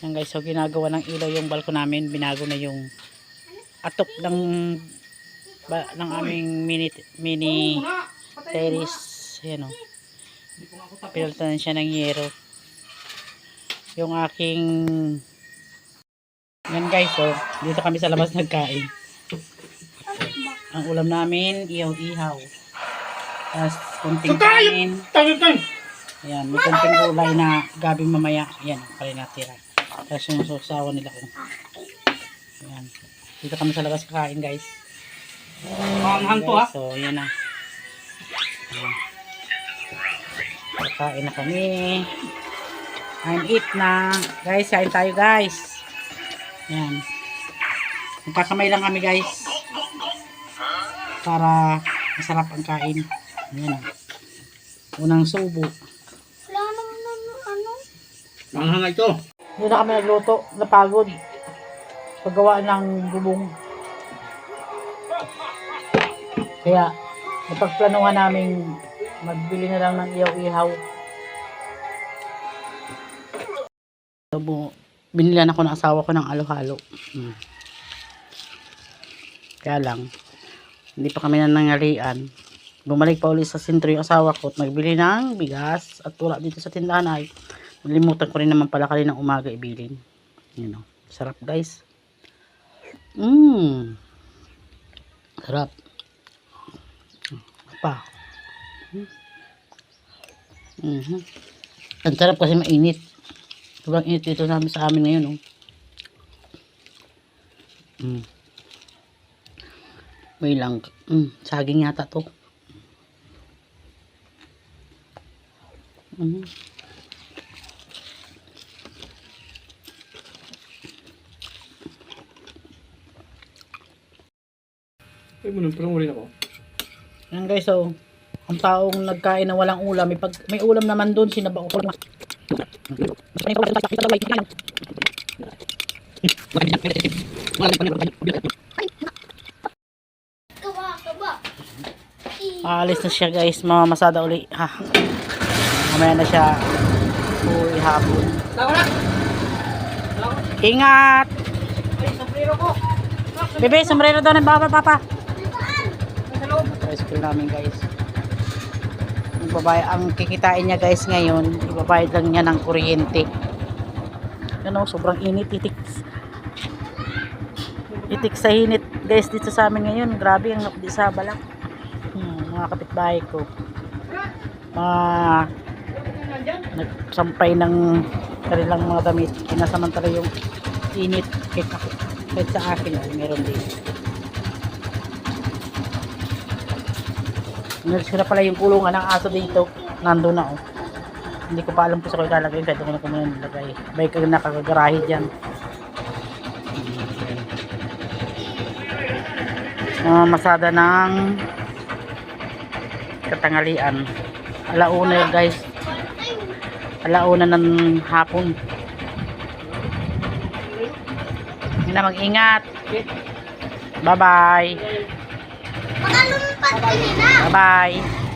Yan guys, so ginagawa ng ilaw yung balko namin. Binago na yung atok ng ba, ng aming mini mini terrace. Yan o. Pinalitan siya ng yero. Yung aking yan guys, so dito kami sa labas nagkain. Ang ulam namin, ihaw-ihaw. Tapos, kunting tayo. Ayan, may konting gulay na gabing mamaya. Ayan, pala natira. Tapos yung susawa nila ko. Ayan. Dito kami sa labas kakain guys. Manghang to, ha? Guys, So, ayan na. Ayan. Kakain na kami. I'm eat na. Guys, kain tayo guys. Ayan. Magkakamay lang kami guys. Para masarap ang kain. Ayan. Unang subo. Ano, ano. Manghang ito. Doon na kami nagluto, napagod. Paggawa ng bubong. Kaya, napagplanuhan namin magbili na lang ng iyaw-ihaw. Binilan ako ng asawa ko ng alo-halo. Hmm. Kaya lang, hindi pa kami nanangalian. Bumalik pa ulit sa sentro yung asawa ko at nagbili ng bigas at wala dito sa tindahan ay Nalimutan ko rin naman pala kanina umaga ibilin. Yun o. Sarap guys. Mmm. Sarap. Pa. Mm -hmm. Ang sarap kasi mainit. Sobrang init dito namin sa amin ngayon. Oh. Mm. May lang. Mm, saging yata to. Mm. Ay, mo nang parang rin ako. Yan guys, so, ang taong nagkain na walang ulam, may, pag, may ulam naman doon, sinaba ko lang. Aalis na siya guys, mamamasada uli. Ha. Mamaya na siya. Uy, hapon. Ingat! Bebe, sombrero daw ng baba, papa. School namin guys. Ang babae, ang kikitain niya guys ngayon, ibabayad lang niya ng kuryente. Yan o, sobrang init, itik. Itik sa init guys dito sa amin ngayon. Grabe ang balak. Hmm, mga kapitbahay ko. Mga nagsampay ng kanilang mga damit. Kinasamantala yung init kahit, kahit sa akin. Oh, meron din. Sira pala yung kulungan ng aso dito. Nandun na oh. Hindi ko pa alam kung sa ko ilalagay. Pwede ko na kung nilagay. Bay ka nakagagarahe dyan. Mga masada ng katangalian. Alauna guys. Alauna ng hapon. Hindi na mag-ingat. Bye-bye. Bye-bye.